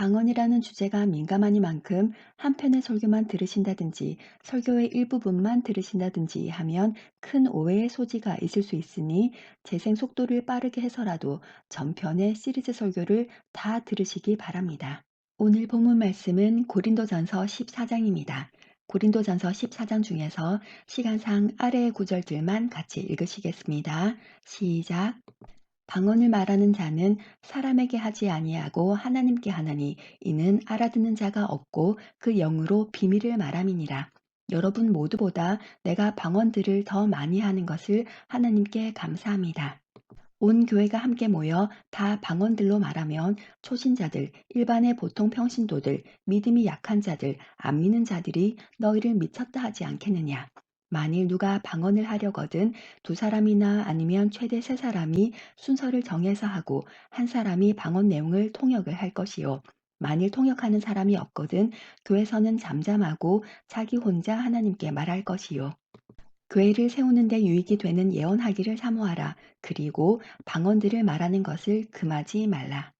방언이라는 주제가 민감하니만큼 한 편의 설교만 들으신다든지 설교의 일부분만 들으신다든지 하면 큰 오해의 소지가 있을 수 있으니 재생 속도를 빠르게 해서라도 전편의 시리즈 설교를 다 들으시기 바랍니다. 오늘 본문 말씀은 고린도전서 14장입니다. 고린도전서 14장 중에서 시간상 아래의 구절들만 같이 읽으시겠습니다. 시작. 방언을 말하는 자는 사람에게 하지 아니하고 하나님께 하나니 이는 알아듣는 자가 없고 그 영으로 비밀을 말함이니라. 여러분 모두보다 내가 방언들을 더 많이 하는 것을 하나님께 감사합니다. 온 교회가 함께 모여 다 방언들로 말하면 초신자들, 일반의 보통 평신도들, 믿음이 약한 자들, 안 믿는 자들이 너희를 미쳤다 하지 않겠느냐. 만일 누가 방언을 하려거든 두 사람이나 아니면 최대 세 사람이 순서를 정해서 하고 한 사람이 방언 내용을 통역을 할 것이요. 만일 통역하는 사람이 없거든 교회에서는 잠잠하고 자기 혼자 하나님께 말할 것이요. 교회를 세우는데 유익이 되는 예언하기를 사모하라. 그리고 방언들을 말하는 것을 금하지 말라.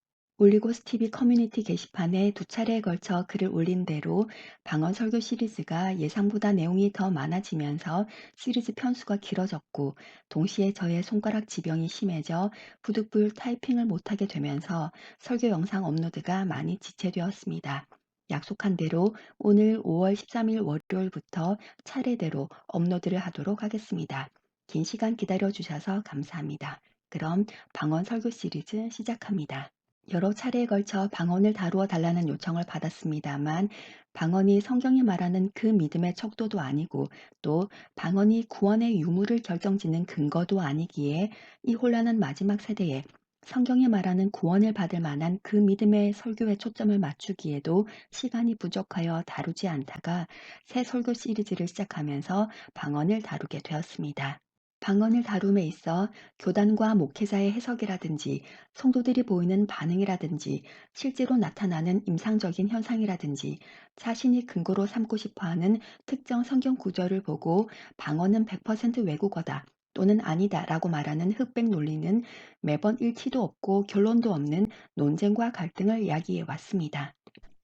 올리고스 TV 커뮤니티 게시판에 두 차례에 걸쳐 글을 올린 대로 방언 설교 시리즈가 예상보다 내용이 더 많아지면서 시리즈 편수가 길어졌고 동시에 저의 손가락 지병이 심해져 부득불 타이핑을 못하게 되면서 설교 영상 업로드가 많이 지체되었습니다. 약속한 대로 오늘 5월 13일 월요일부터 차례대로 업로드를 하도록 하겠습니다. 긴 시간 기다려 주셔서 감사합니다. 그럼 방언 설교 시리즈 시작합니다. 여러 차례에 걸쳐 방언을 다루어 달라는 요청을 받았습니다만 방언이 성경이 말하는 그 믿음의 척도도 아니고 또 방언이 구원의 유무를 결정짓는 근거도 아니기에 이 혼란한 마지막 세대에 성경이 말하는 구원을 받을 만한 그 믿음의 설교에 초점을 맞추기에도 시간이 부족하여 다루지 않다가 새 설교 시리즈를 시작하면서 방언을 다루게 되었습니다. 방언을 다룸에 있어 교단과 목회자의 해석이라든지 성도들이 보이는 반응이라든지 실제로 나타나는 임상적인 현상이라든지 자신이 근거로 삼고 싶어 하는 특정 성경 구절을 보고 방언은 100% 외국어다 또는 아니다 라고 말하는 흑백 논리는 매번 일치도 없고 결론도 없는 논쟁과 갈등을 야기해 왔습니다.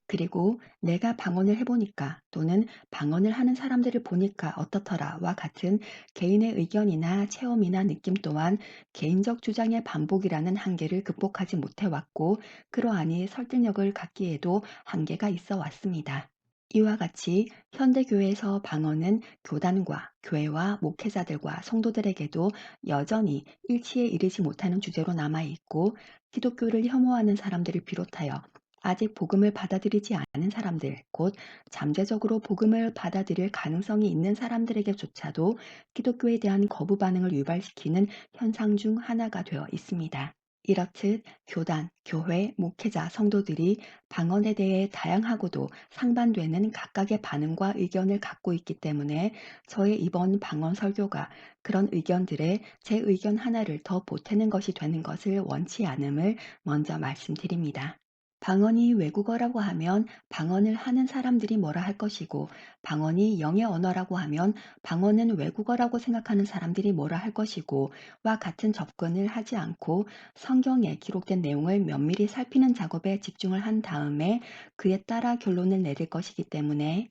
그리고 내가 방언을 해보니까 또는 방언을 하는 사람들을 보니까 어떻더라와 같은 개인의 의견이나 체험이나 느낌 또한 개인적 주장의 반복이라는 한계를 극복하지 못해왔고 그러하니 설득력을 갖기에도 한계가 있어 왔습니다. 이와 같이 현대교회에서 방언은 교단과 교회와 목회자들과 성도들에게도 여전히 일치에 이르지 못하는 주제로 남아있고 기독교를 혐오하는 사람들을 비롯하여 아직 복음을 받아들이지 않은 사람들, 곧 잠재적으로 복음을 받아들일 가능성이 있는 사람들에게조차도 기독교에 대한 거부 반응을 유발시키는 현상 중 하나가 되어 있습니다. 이렇듯 교단, 교회, 목회자, 성도들이 방언에 대해 다양하고도 상반되는 각각의 반응과 의견을 갖고 있기 때문에 저의 이번 방언 설교가 그런 의견들에 제 의견 하나를 더 보태는 것이 되는 것을 원치 않음을 먼저 말씀드립니다. 방언이 외국어라고 하면 방언을 하는 사람들이 뭐라 할 것이고 방언이 영의 언어라고 하면 방언은 외국어라고 생각하는 사람들이 뭐라 할 것이고 와 같은 접근을 하지 않고 성경에 기록된 내용을 면밀히 살피는 작업에 집중을 한 다음에 그에 따라 결론을 내릴 것이기 때문에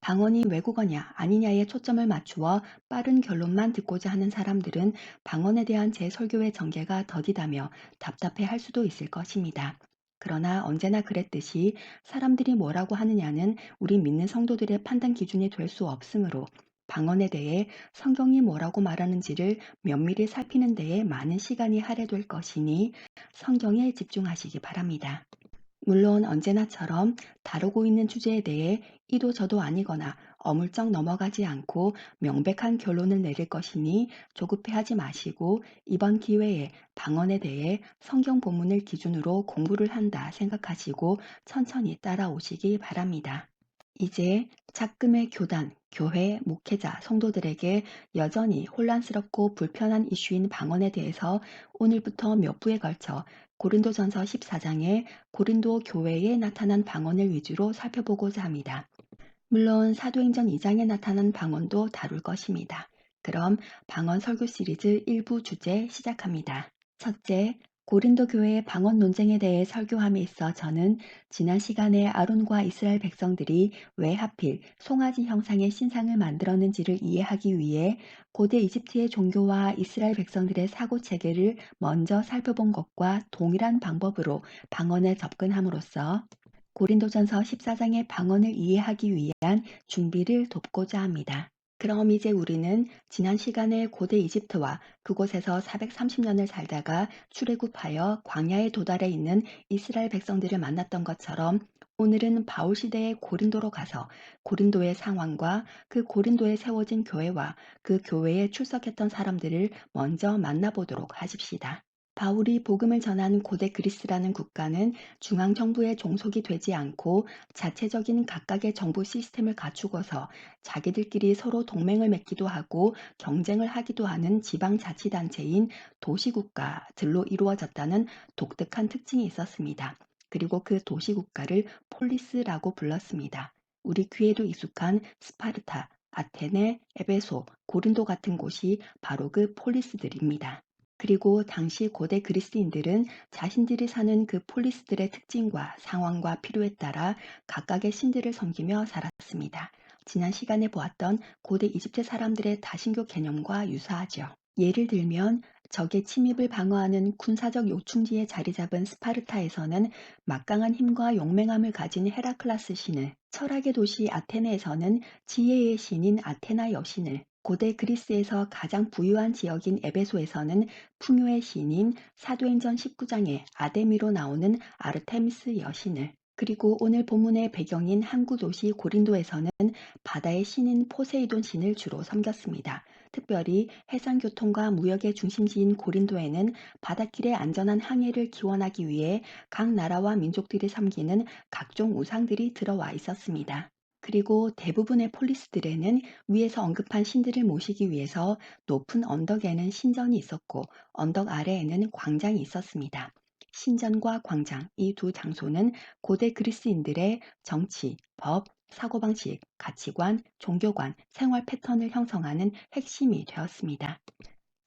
방언이 외국어냐 아니냐에 초점을 맞추어 빠른 결론만 듣고자 하는 사람들은 방언에 대한 제 설교의 전개가 더디다며 답답해 할 수도 있을 것입니다. 그러나 언제나 그랬듯이 사람들이 뭐라고 하느냐는 우리 믿는 성도들의 판단 기준이 될 수 없으므로 방언에 대해 성경이 뭐라고 말하는지를 면밀히 살피는 데에 많은 시간이 할애될 것이니 성경에 집중하시기 바랍니다. 물론 언제나처럼 다루고 있는 주제에 대해 이도 저도 아니거나 어물쩍 넘어가지 않고 명백한 결론을 내릴 것이니 조급해하지 마시고 이번 기회에 방언에 대해 성경 본문을 기준으로 공부를 한다 생각하시고 천천히 따라오시기 바랍니다. 이제 작금의 교단, 교회, 목회자, 성도들에게 여전히 혼란스럽고 불편한 이슈인 방언에 대해서 오늘부터 몇 부에 걸쳐 고린도전서 14장에 고린도 교회에 나타난 방언을 위주로 살펴보고자 합니다. 물론 사도행전 2장에 나타난 방언도 다룰 것입니다. 그럼 방언 설교 시리즈 1부 주제 시작합니다. 첫째, 고린도 교회의 방언 논쟁에 대해 설교함에 있어 저는 지난 시간에 아론과 이스라엘 백성들이 왜 하필 송아지 형상의 신상을 만들었는지를 이해하기 위해 고대 이집트의 종교와 이스라엘 백성들의 사고 체계를 먼저 살펴본 것과 동일한 방법으로 방언에 접근함으로써 고린도전서 14장의 방언을 이해하기 위한 준비를 돕고자 합니다. 그럼 이제 우리는 지난 시간에 고대 이집트와 그곳에서 430년을 살다가 출애굽하여 광야에 도달해 있는 이스라엘 백성들을 만났던 것처럼 오늘은 바울 시대의 고린도로 가서 고린도의 상황과 그 고린도에 세워진 교회와 그 교회에 출석했던 사람들을 먼저 만나보도록 하십시다. 바울이 복음을 전한 고대 그리스라는 국가는 중앙 정부의 종속이 되지 않고 자체적인 각각의 정부 시스템을 갖추고서 자기들끼리 서로 동맹을 맺기도 하고 경쟁을 하기도 하는 지방 자치단체인 도시국가들로 이루어졌다는 독특한 특징이 있었습니다. 그리고 그 도시국가를 폴리스라고 불렀습니다. 우리 귀에도 익숙한 스파르타, 아테네, 에베소, 고린도 같은 곳이 바로 그 폴리스들입니다. 그리고 당시 고대 그리스인들은 자신들이 사는 그 폴리스들의 특징과 상황과 필요에 따라 각각의 신들을 섬기며 살았습니다. 지난 시간에 보았던 고대 이집트 사람들의 다신교 개념과 유사하죠. 예를 들면 적의 침입을 방어하는 군사적 요충지에 자리 잡은 스파르타에서는 막강한 힘과 용맹함을 가진 헤라클라스 신을, 철학의 도시 아테네에서는 지혜의 신인 아테나 여신을, 고대 그리스에서 가장 부유한 지역인 에베소에서는 풍요의 신인 사도행전 19장의 아데미로 나오는 아르테미스 여신을 그리고 오늘 본문의 배경인 항구 도시 고린도에서는 바다의 신인 포세이돈 신을 주로 섬겼습니다. 특별히 해상교통과 무역의 중심지인 고린도에는 바닷길의 안전한 항해를 기원하기 위해 각 나라와 민족들이 섬기는 각종 우상들이 들어와 있었습니다. 그리고 대부분의 폴리스들에는 위에서 언급한 신들을 모시기 위해서 높은 언덕에는 신전이 있었고 언덕 아래에는 광장이 있었습니다. 신전과 광장 이 두 장소는 고대 그리스인들의 정치, 법, 사고방식, 가치관, 종교관, 생활 패턴을 형성하는 핵심이 되었습니다.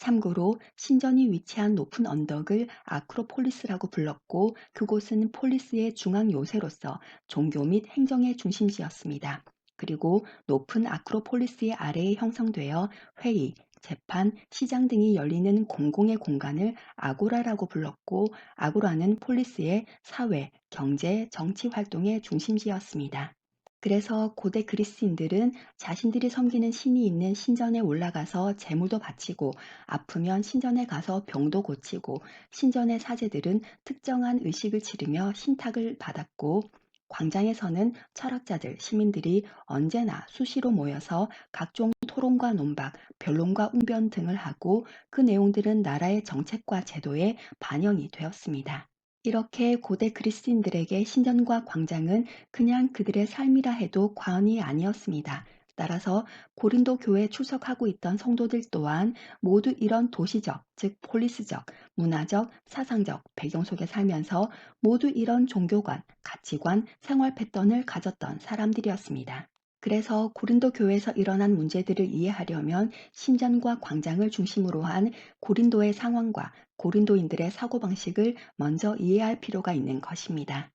참고로 신전이 위치한 높은 언덕을 아크로폴리스라고 불렀고 그곳은 폴리스의 중앙 요새로서 종교 및 행정의 중심지였습니다. 그리고 높은 아크로폴리스의 아래에 형성되어 회의, 재판, 시장 등이 열리는 공공의 공간을 아고라라고 불렀고 아고라는 폴리스의 사회, 경제, 정치 활동의 중심지였습니다. 그래서 고대 그리스인들은 자신들이 섬기는 신이 있는 신전에 올라가서 재물도 바치고 아프면 신전에 가서 병도 고치고 신전의 사제들은 특정한 의식을 치르며 신탁을 받았고 광장에서는 철학자들, 시민들이 언제나 수시로 모여서 각종 토론과 논박, 변론과 웅변 등을 하고 그 내용들은 나라의 정책과 제도에 반영이 되었습니다. 이렇게 고대 그리스인들에게 신전과 광장은 그냥 그들의 삶이라 해도 과언이 아니었습니다. 따라서 고린도 교회에 출석하고 있던 성도들 또한 모두 이런 도시적, 즉 폴리스적, 문화적, 사상적 배경 속에 살면서 모두 이런 종교관, 가치관, 생활 패턴을 가졌던 사람들이었습니다. 그래서 고린도 교회에서 일어난 문제들을 이해하려면 신전과 광장을 중심으로 한 고린도의 상황과 고린도인들의 사고방식을 먼저 이해할 필요가 있는 것입니다.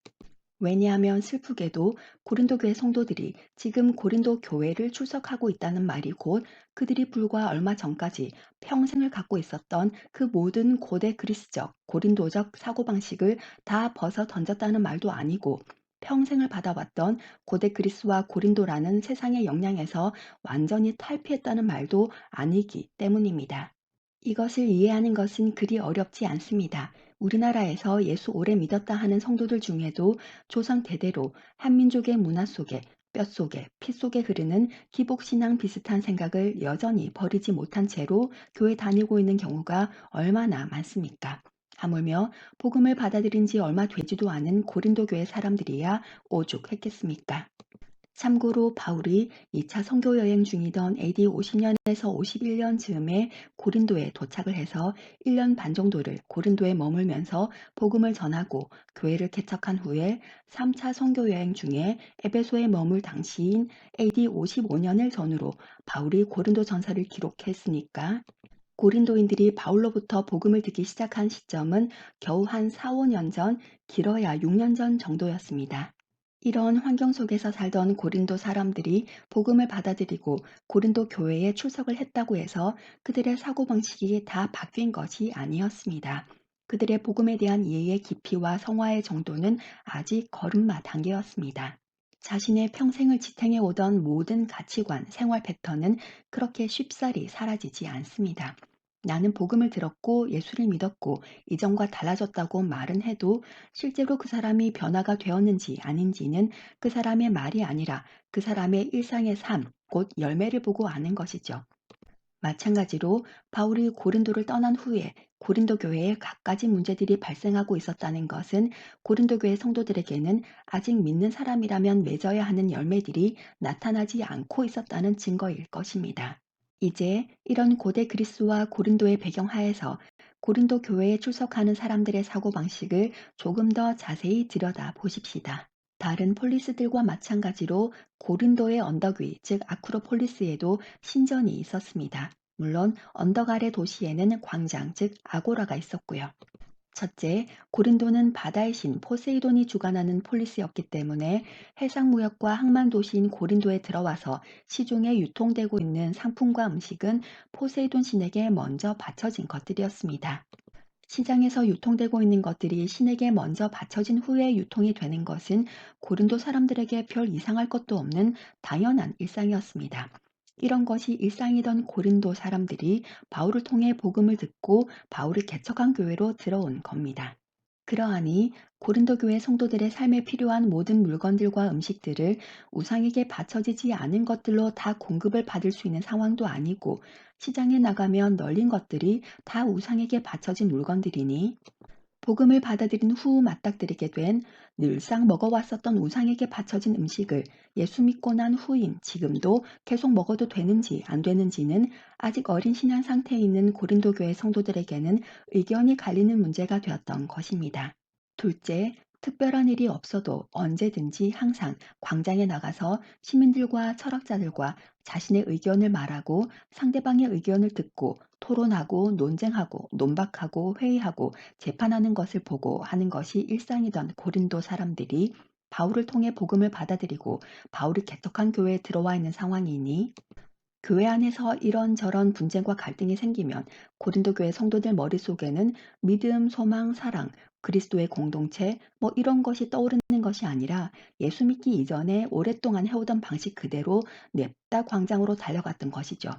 왜냐하면 슬프게도 고린도 교회 성도들이 지금 고린도 교회를 출석하고 있다는 말이 곧 그들이 불과 얼마 전까지 평생을 갖고 있었던 그 모든 고대 그리스적, 고린도적 사고방식을 다 벗어 던졌다는 말도 아니고 평생을 받아왔던 고대 그리스와 고린도라는 세상의 영향에서 완전히 탈피했다는 말도 아니기 때문입니다. 이것을 이해하는 것은 그리 어렵지 않습니다. 우리나라에서 예수 오래 믿었다 하는 성도들 중에도 조상 대대로 한민족의 문화 속에 뼈 속에 피 속에 흐르는 기복신앙 비슷한 생각을 여전히 버리지 못한 채로 교회 다니고 있는 경우가 얼마나 많습니까? 하물며 복음을 받아들인 지 얼마 되지도 않은 고린도 교회 사람들이야 오죽했겠습니까? 참고로 바울이 2차 선교 여행 중이던 AD 50년에서 51년 즈음에 고린도에 도착을 해서 1년 반 정도를 고린도에 머물면서 복음을 전하고 교회를 개척한 후에 3차 선교 여행 중에 에베소에 머물 당시인 AD 55년을 전후로 바울이 고린도 전서를 기록했으니까 고린도인들이 바울로부터 복음을 듣기 시작한 시점은 겨우 한 4, 5년 전, 길어야 6년 전 정도였습니다. 이런 환경 속에서 살던 고린도 사람들이 복음을 받아들이고 고린도 교회에 출석을 했다고 해서 그들의 사고방식이 다 바뀐 것이 아니었습니다. 그들의 복음에 대한 이해의 깊이와 성화의 정도는 아직 걸음마 단계였습니다. 자신의 평생을 지탱해 오던 모든 가치관, 생활 패턴은 그렇게 쉽사리 사라지지 않습니다. 나는 복음을 들었고 예수를 믿었고 이전과 달라졌다고 말은 해도 실제로 그 사람이 변화가 되었는지 아닌지는 그 사람의 말이 아니라 그 사람의 일상의 삶, 곧 열매를 보고 아는 것이죠. 마찬가지로 바울이 고린도를 떠난 후에 고린도 교회에 갖가지 문제들이 발생하고 있었다는 것은 고린도 교회 성도들에게는 아직 믿는 사람이라면 맺어야 하는 열매들이 나타나지 않고 있었다는 증거일 것입니다. 이제 이런 고대 그리스와 고린도의 배경하에서 고린도 교회에 출석하는 사람들의 사고방식을 조금 더 자세히 들여다 보십시다. 다른 폴리스들과 마찬가지로 고린도의 언덕 위, 즉 아크로폴리스에도 신전이 있었습니다. 물론 언덕 아래 도시에는 광장, 즉 아고라가 있었고요. 첫째, 고린도는 바다의 신 포세이돈이 주관하는 폴리스였기 때문에 해상무역과 항만 도시인 고린도에 들어와서 시중에 유통되고 있는 상품과 음식은 포세이돈 신에게 먼저 바쳐진 것들이었습니다. 시장에서 유통되고 있는 것들이 신에게 먼저 바쳐진 후에 유통이 되는 것은 고린도 사람들에게 별 이상할 것도 없는 당연한 일상이었습니다. 이런 것이 일상이던 고린도 사람들이 바울을 통해 복음을 듣고 바울을 개척한 교회로 들어온 겁니다. 그러하니 고린도 교회 성도들의 삶에 필요한 모든 물건들과 음식들을 우상에게 바쳐지지 않은 것들로 다 공급을 받을 수 있는 상황도 아니고 시장에 나가면 널린 것들이 다 우상에게 바쳐진 물건들이니 복음을 받아들인 후 맞닥뜨리게 된 늘상 먹어왔었던 우상에게 바쳐진 음식을 예수 믿고 난 후인 지금도 계속 먹어도 되는지 안 되는지는 아직 어린 신앙 상태에 있는 고린도 교회 성도들에게는 의견이 갈리는 문제가 되었던 것입니다. 둘째, 특별한 일이 없어도 언제든지 항상 광장에 나가서 시민들과 철학자들과 자신의 의견을 말하고 상대방의 의견을 듣고 토론하고 논쟁하고 논박하고 회의하고 재판하는 것을 보고 하는 것이 일상이던 고린도 사람들이 바울을 통해 복음을 받아들이고 바울이 개척한 교회에 들어와 있는 상황이니 교회 안에서 이런저런 분쟁과 갈등이 생기면 고린도 교회 성도들 머릿속에는 믿음, 소망, 사랑, 그리스도의 공동체 뭐 이런 것이 떠오르는 것이 아니라 예수 믿기 이전에 오랫동안 해오던 방식 그대로 냅다 광장으로 달려갔던 것이죠.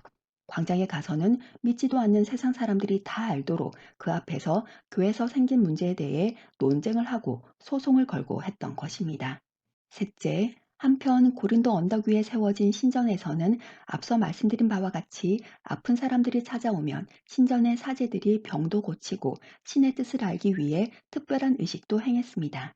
광장에 가서는 믿지도 않는 세상 사람들이 다 알도록 그 앞에서 교회에서 생긴 문제에 대해 논쟁을 하고 소송을 걸고 했던 것입니다. 셋째, 한편 고린도 언덕 위에 세워진 신전에서는 앞서 말씀드린 바와 같이 아픈 사람들이 찾아오면 신전의 사제들이 병도 고치고 신의 뜻을 알기 위해 특별한 의식도 행했습니다.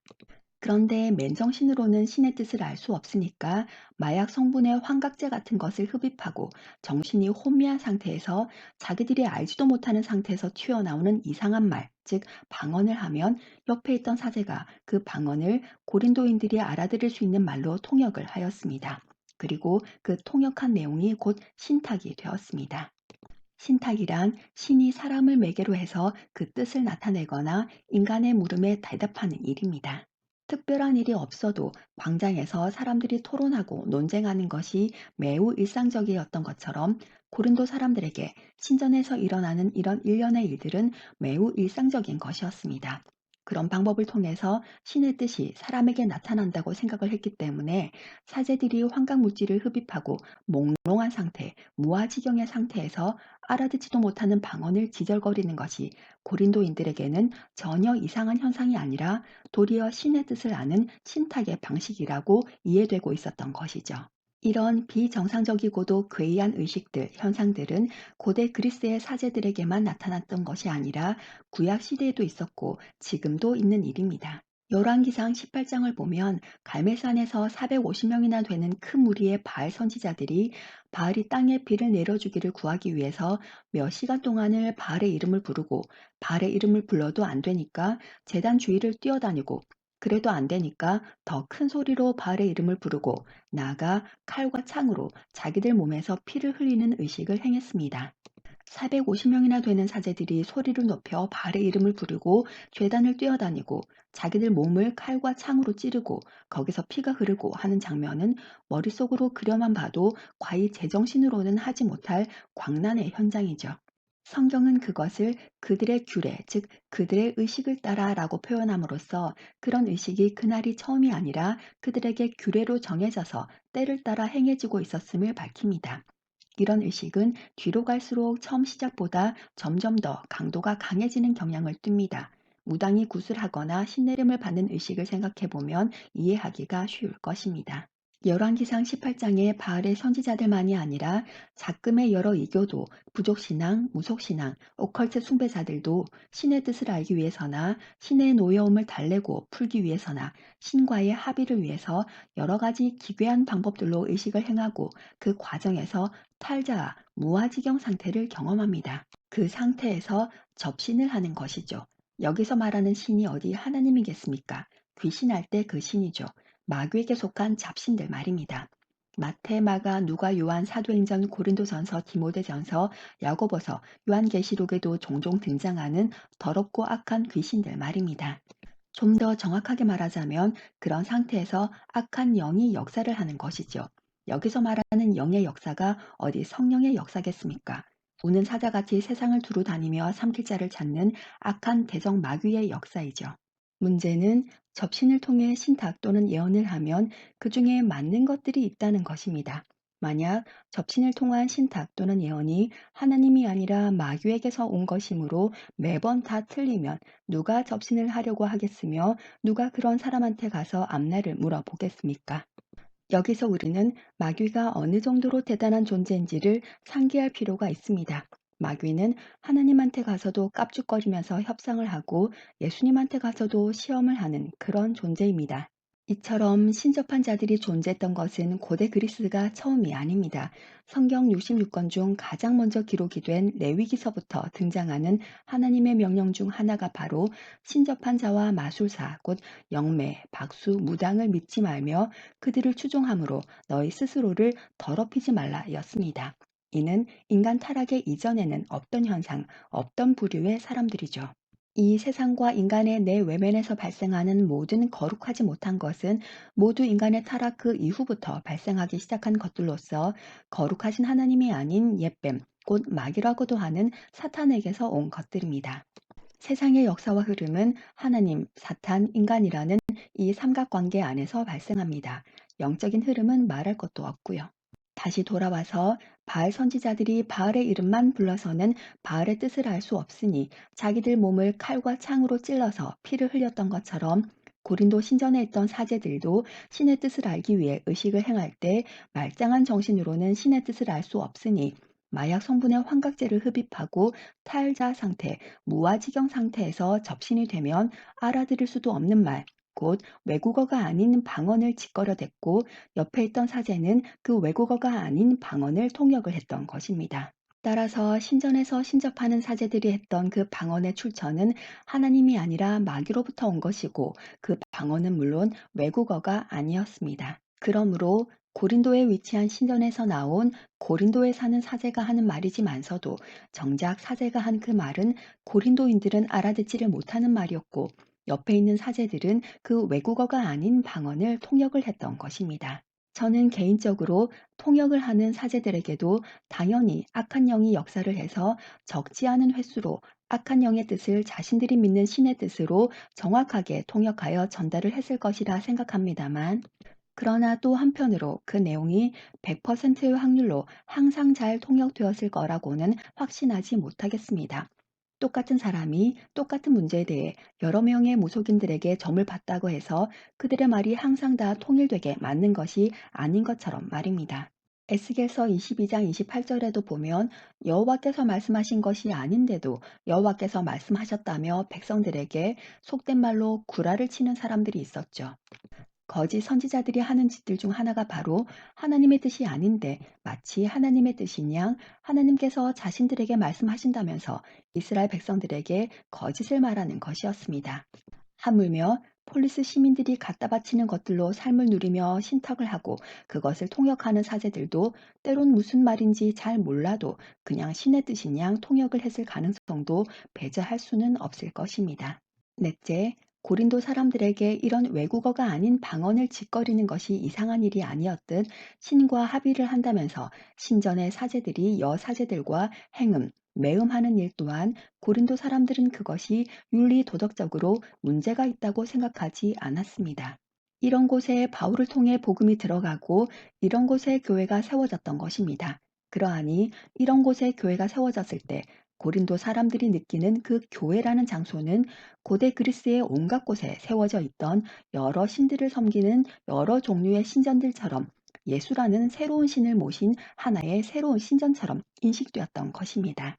그런데 맨정신으로는 신의 뜻을 알 수 없으니까 마약 성분의 환각제 같은 것을 흡입하고 정신이 혼미한 상태에서 자기들이 알지도 못하는 상태에서 튀어나오는 이상한 말, 즉 방언을 하면 옆에 있던 사제가 그 방언을 고린도인들이 알아들을 수 있는 말로 통역을 하였습니다. 그리고 그 통역한 내용이 곧 신탁이 되었습니다. 신탁이란 신이 사람을 매개로 해서 그 뜻을 나타내거나 인간의 물음에 대답하는 일입니다. 특별한 일이 없어도 광장에서 사람들이 토론하고 논쟁하는 것이 매우 일상적이었던 것처럼 고린도 사람들에게 신전에서 일어나는 이런 일련의 일들은 매우 일상적인 것이었습니다. 그런 방법을 통해서 신의 뜻이 사람에게 나타난다고 생각을 했기 때문에 사제들이 환각물질을 흡입하고 몽롱한 상태, 무아지경의 상태에서 알아듣지도 못하는 방언을 지절거리는 것이 고린도인들에게는 전혀 이상한 현상이 아니라 도리어 신의 뜻을 아는 신탁의 방식이라고 이해되고 있었던 것이죠. 이런 비정상적이고도 괴이한 의식들, 현상들은 고대 그리스의 사제들에게만 나타났던 것이 아니라 구약 시대에도 있었고 지금도 있는 일입니다. 열왕기상 18장을 보면 갈멜산에서 450명이나 되는 큰 무리의 바알 선지자들이 바알이 땅에 비를 내려주기를 구하기 위해서 몇 시간 동안을 바알의 이름을 부르고 바알의 이름을 불러도 안 되니까 재단 주위를 뛰어다니고 그래도 안 되니까 더 큰 소리로 바알의 이름을 부르고 나아가 칼과 창으로 자기들 몸에서 피를 흘리는 의식을 행했습니다. 450명이나 되는 사제들이 소리를 높여 바알의 이름을 부르고 죄단을 뛰어다니고 자기들 몸을 칼과 창으로 찌르고 거기서 피가 흐르고 하는 장면은 머릿속으로 그려만 봐도 과히 제정신으로는 하지 못할 광란의 현장이죠. 성경은 그것을 그들의 규례, 즉 그들의 의식을 따라 라고 표현함으로써 그런 의식이 그날이 처음이 아니라 그들에게 규례로 정해져서 때를 따라 행해지고 있었음을 밝힙니다. 이런 의식은 뒤로 갈수록 처음 시작보다 점점 더 강도가 강해지는 경향을 띱니다. 무당이 구슬하거나 신내림을 받는 의식을 생각해 보면 이해하기가 쉬울 것입니다. 열왕기상 18장의 바알의 선지자들만이 아니라 작금의 여러 이교도, 부족신앙, 무속신앙, 오컬트 숭배자들도 신의 뜻을 알기 위해서나 신의 노여움을 달래고 풀기 위해서나 신과의 합의를 위해서 여러 가지 기괴한 방법들로 의식을 행하고 그 과정에서 탈자와 무아지경 상태를 경험합니다. 그 상태에서 접신을 하는 것이죠. 여기서 말하는 신이 어디 하나님이겠습니까? 귀신할 때 그 신이죠. 마귀에게 속한 잡신들 말입니다. 마태, 마가, 누가, 요한, 사도행전, 고린도전서, 디모데전서, 야고보서, 요한계시록에도 종종 등장하는 더럽고 악한 귀신들 말입니다. 좀 더 정확하게 말하자면 그런 상태에서 악한 영이 역사를 하는 것이죠. 여기서 말하는 영의 역사가 어디 성령의 역사겠습니까? 우는 사자같이 세상을 두루 다니며 삼킬 자를 찾는 악한 대적 마귀의 역사이죠. 문제는 접신을 통해 신탁 또는 예언을 하면 그 중에 맞는 것들이 있다는 것입니다. 만약 접신을 통한 신탁 또는 예언이 하나님이 아니라 마귀에게서 온 것이므로 매번 다 틀리면 누가 접신을 하려고 하겠으며 누가 그런 사람한테 가서 앞날을 물어보겠습니까? 여기서 우리는 마귀가 어느 정도로 대단한 존재인지를 상기할 필요가 있습니다. 마귀는 하나님한테 가서도 깝죽거리면서 협상을 하고 예수님한테 가서도 시험을 하는 그런 존재입니다. 이처럼 신접한 자들이 존재했던 것은 고대 그리스가 처음이 아닙니다. 성경 66권 중 가장 먼저 기록이 된 레위기서부터 등장하는 하나님의 명령 중 하나가 바로 신접한 자와 마술사, 곧 영매, 박수, 무당을 믿지 말며 그들을 추종함으로 너희 스스로를 더럽히지 말라였습니다. 이는 인간 타락의 이전에는 없던 현상, 없던 부류의 사람들이죠. 이 세상과 인간의 내 외면에서 발생하는 모든 거룩하지 못한 것은 모두 인간의 타락 그 이후부터 발생하기 시작한 것들로서 거룩하신 하나님이 아닌 옛뱀, 곧 마귀라고도 하는 사탄에게서 온 것들입니다. 세상의 역사와 흐름은 하나님, 사탄, 인간이라는 이 삼각관계 안에서 발생합니다. 영적인 흐름은 말할 것도 없고요. 다시 돌아와서 바알 선지자들이 바알의 이름만 불러서는 바알의 뜻을 알 수 없으니 자기들 몸을 칼과 창으로 찔러서 피를 흘렸던 것처럼 고린도 신전에 있던 사제들도 신의 뜻을 알기 위해 의식을 행할 때 말짱한 정신으로는 신의 뜻을 알 수 없으니 마약 성분의 환각제를 흡입하고 탈자 상태, 무아지경 상태에서 접신이 되면 알아들을 수도 없는 말, 곧 외국어가 아닌 방언을 짓거려댔고 옆에 있던 사제는 그 외국어가 아닌 방언을 통역을 했던 것입니다. 따라서 신전에서 신접하는 사제들이 했던 그 방언의 출처는 하나님이 아니라 마귀로부터 온 것이고 그 방언은 물론 외국어가 아니었습니다. 그러므로 고린도에 위치한 신전에서 나온 고린도에 사는 사제가 하는 말이지만서도 정작 사제가 한 그 말은 고린도인들은 알아듣지를 못하는 말이었고 옆에 있는 사제들은 그 외국어가 아닌 방언을 통역을 했던 것입니다. 저는 개인적으로 통역을 하는 사제들에게도 당연히 악한 영이 역사를 해서 적지 않은 횟수로 악한 영의 뜻을 자신들이 믿는 신의 뜻으로 정확하게 통역하여 전달을 했을 것이라 생각합니다만, 그러나 또 한편으로 그 내용이 100%의 확률로 항상 잘 통역되었을 거라고는 확신하지 못하겠습니다. 똑같은 사람이 똑같은 문제에 대해 여러 명의 무속인들에게 점을 봤다고 해서 그들의 말이 항상 다 통일되게 맞는 것이 아닌 것처럼 말입니다. 에스겔서 22장 28절에도 보면 여호와께서 말씀하신 것이 아닌데도 여호와께서 말씀하셨다며 백성들에게 속된 말로 구라를 치는 사람들이 있었죠. 거짓 선지자들이 하는 짓들 중 하나가 바로 하나님의 뜻이 아닌데 마치 하나님의 뜻인 양 하나님께서 자신들에게 말씀하신다면서 이스라엘 백성들에게 거짓을 말하는 것이었습니다. 하물며 폴리스 시민들이 갖다 바치는 것들로 삶을 누리며 신탁을 하고 그것을 통역하는 사제들도 때론 무슨 말인지 잘 몰라도 그냥 신의 뜻인 양 통역을 했을 가능성도 배제할 수는 없을 것입니다. 넷째, 고린도 사람들에게 이런 외국어가 아닌 방언을 짓거리는 것이 이상한 일이 아니었듯 신과 합의를 한다면서 신전의 사제들이 여사제들과 행음, 매음하는 일 또한 고린도 사람들은 그것이 윤리 도덕적으로 문제가 있다고 생각하지 않았습니다. 이런 곳에 바울을 통해 복음이 들어가고 이런 곳에 교회가 세워졌던 것입니다. 그러하니 이런 곳에 교회가 세워졌을 때 고린도 사람들이 느끼는 그 교회라는 장소는 고대 그리스의 온갖 곳에 세워져 있던 여러 신들을 섬기는 여러 종류의 신전들처럼 예수라는 새로운 신을 모신 하나의 새로운 신전처럼 인식되었던 것입니다.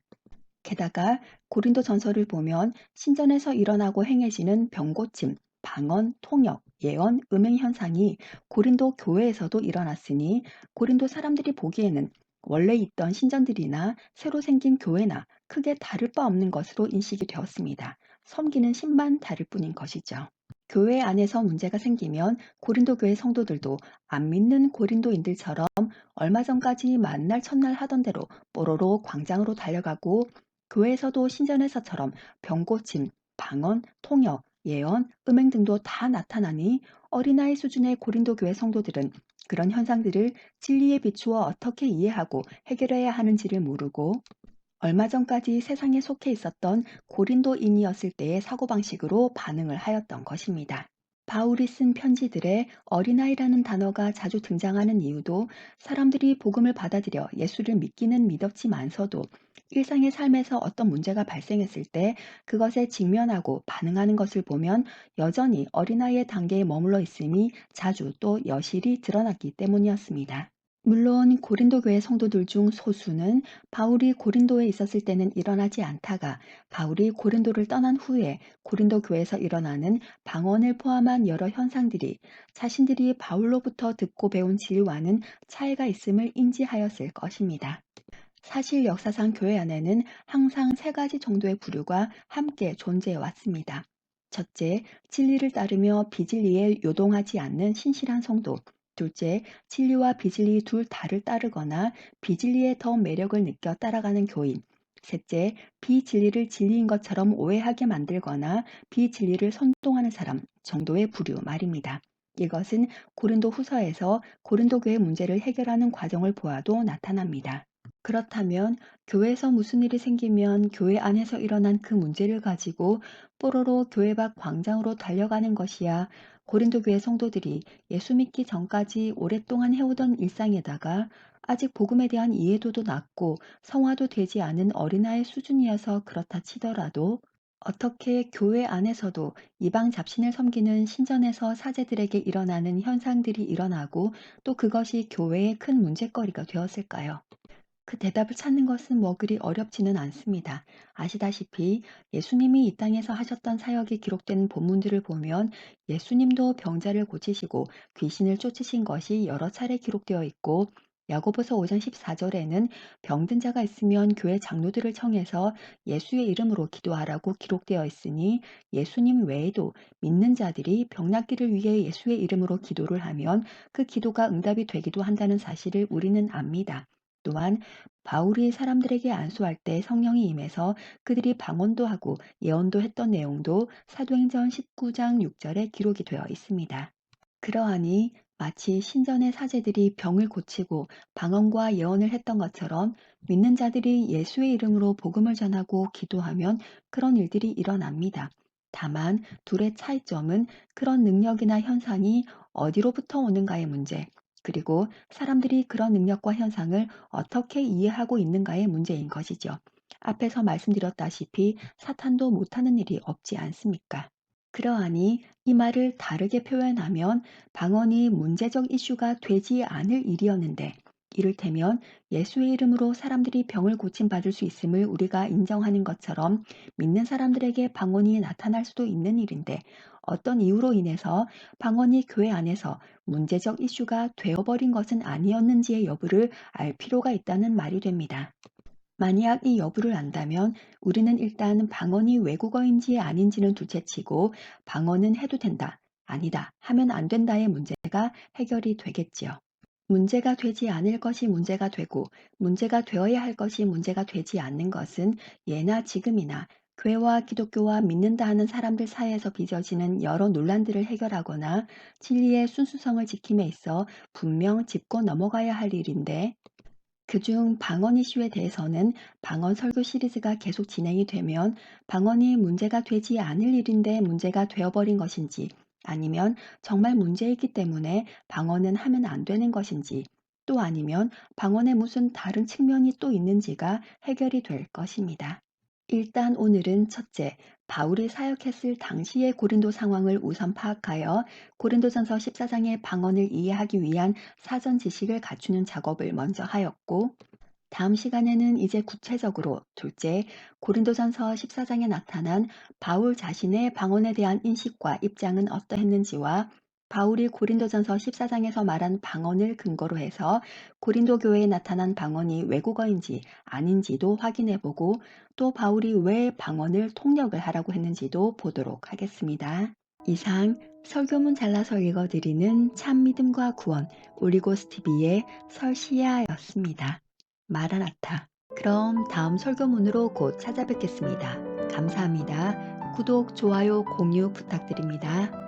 게다가 고린도 전설을 보면 신전에서 일어나고 행해지는 병고침, 방언, 통역, 예언, 음행 현상이 고린도 교회에서도 일어났으니 고린도 사람들이 보기에는 원래 있던 신전들이나 새로 생긴 교회나 크게 다를 바 없는 것으로 인식이 되었습니다. 섬기는 신만 다를 뿐인 것이죠. 교회 안에서 문제가 생기면 고린도 교회 성도들도 안 믿는 고린도인들처럼 얼마 전까지 만날 첫날 하던 대로 뽀로로 광장으로 달려가고 교회에서도 신전에서처럼 병고침, 방언, 통역, 예언, 음행 등도 다 나타나니 어린아이 수준의 고린도 교회 성도들은 그런 현상들을 진리에 비추어 어떻게 이해하고 해결해야 하는지를 모르고 얼마 전까지 세상에 속해 있었던 고린도인이었을 때의 사고방식으로 반응을 하였던 것입니다. 바울이 쓴 편지들에 어린아이라는 단어가 자주 등장하는 이유도 사람들이 복음을 받아들여 예수를 믿기는 믿었지만서도 일상의 삶에서 어떤 문제가 발생했을 때 그것에 직면하고 반응하는 것을 보면 여전히 어린아이의 단계에 머물러 있음이 자주 또 여실히 드러났기 때문이었습니다. 물론 고린도 교회 성도들 중 소수는 바울이 고린도에 있었을 때는 일어나지 않다가 바울이 고린도를 떠난 후에 고린도 교회에서 일어나는 방언을 포함한 여러 현상들이 자신들이 바울로부터 듣고 배운 진리와는 차이가 있음을 인지하였을 것입니다. 사실 역사상 교회 안에는 항상 세 가지 정도의 부류가 함께 존재해 왔습니다. 첫째, 진리를 따르며 비진리에 요동하지 않는 신실한 성도. 둘째, 진리와 비진리 둘 다를 따르거나 비진리에 더 매력을 느껴 따라가는 교인. 셋째, 비진리를 진리인 것처럼 오해하게 만들거나 비진리를 선동하는 사람 정도의 부류 말입니다. 이것은 고린도 후서에서 고린도 교회 문제를 해결하는 과정을 보아도 나타납니다. 그렇다면 교회에서 무슨 일이 생기면 교회 안에서 일어난 그 문제를 가지고 뽀로로 교회 밖 광장으로 달려가는 것이야 고린도 교회 성도들이 예수 믿기 전까지 오랫동안 해오던 일상에다가 아직 복음에 대한 이해도도 낮고 성화도 되지 않은 어린아이 수준이어서 그렇다 치더라도 어떻게 교회 안에서도 이방 잡신을 섬기는 신전에서 사제들에게 일어나는 현상들이 일어나고 또 그것이 교회의 큰 문제거리가 되었을까요? 그 대답을 찾는 것은 뭐 그리 어렵지는 않습니다. 아시다시피 예수님이 이 땅에서 하셨던 사역이 기록된 본문들을 보면 예수님도 병자를 고치시고 귀신을 쫓으신 것이 여러 차례 기록되어 있고 야고보서 5장 14절에는 병든 자가 있으면 교회 장로들을 청해서 예수의 이름으로 기도하라고 기록되어 있으니 예수님 외에도 믿는 자들이 병낫기를 위해 예수의 이름으로 기도를 하면 그 기도가 응답이 되기도 한다는 사실을 우리는 압니다. 또한 바울이 사람들에게 안수할 때 성령이 임해서 그들이 방언도 하고 예언도 했던 내용도 사도행전 19장 6절에 기록이 되어 있습니다. 그러하니 마치 신전의 사제들이 병을 고치고 방언과 예언을 했던 것처럼 믿는 자들이 예수의 이름으로 복음을 전하고 기도하면 그런 일들이 일어납니다. 다만 둘의 차이점은 그런 능력이나 현상이 어디로부터 오는가의 문제, 그리고 사람들이 그런 능력과 현상을 어떻게 이해하고 있는가의 문제인 것이죠. 앞에서 말씀드렸다시피 사탄도 못하는 일이 없지 않습니까? 그러하니 이 말을 다르게 표현하면 방언이 문제적 이슈가 되지 않을 일이었는데 이를테면 예수의 이름으로 사람들이 병을 고침받을 수 있음을 우리가 인정하는 것처럼 믿는 사람들에게 방언이 나타날 수도 있는 일인데 어떤 이유로 인해서 방언이 교회 안에서 문제적 이슈가 되어버린 것은 아니었는지의 여부를 알 필요가 있다는 말이 됩니다. 만약 이 여부를 안다면 우리는 일단 방언이 외국어인지 아닌지는 둘째치고 방언은 해도 된다, 아니다, 하면 안 된다의 문제가 해결이 되겠지요. 문제가 되지 않을 것이 문제가 되고 문제가 되어야 할 것이 문제가 되지 않는 것은 예나 지금이나 교회와 기독교와 믿는다 하는 사람들 사이에서 빚어지는 여러 논란들을 해결하거나 진리의 순수성을 지킴에 있어 분명 짚고 넘어가야 할 일인데 그중 방언 이슈에 대해서는 방언 설교 시리즈가 계속 진행이 되면 방언이 문제가 되지 않을 일인데 문제가 되어버린 것인지 아니면 정말 문제이기 때문에 방언은 하면 안 되는 것인지 또 아니면 방언에 무슨 다른 측면이 또 있는지가 해결이 될 것입니다. 일단 오늘은 첫째, 바울이 사역했을 당시의 고린도 상황을 우선 파악하여 고린도전서 14장의 방언을 이해하기 위한 사전 지식을 갖추는 작업을 먼저 하였고, 다음 시간에는 이제 구체적으로 둘째, 고린도전서 14장에 나타난 바울 자신의 방언에 대한 인식과 입장은 어떠했는지와 바울이 고린도전서 14장에서 말한 방언을 근거로 해서 고린도 교회에 나타난 방언이 외국어인지 아닌지도 확인해 보고 또 바울이 왜 방언을 통역을 하라고 했는지도 보도록 하겠습니다. 이상 설교문 잘라서 읽어드리는 참 믿음과 구원 올리고스 TV의 설시아였습니다. 마라나타. 그럼 다음 설교문으로 곧 찾아뵙겠습니다. 감사합니다. 구독, 좋아요, 공유 부탁드립니다.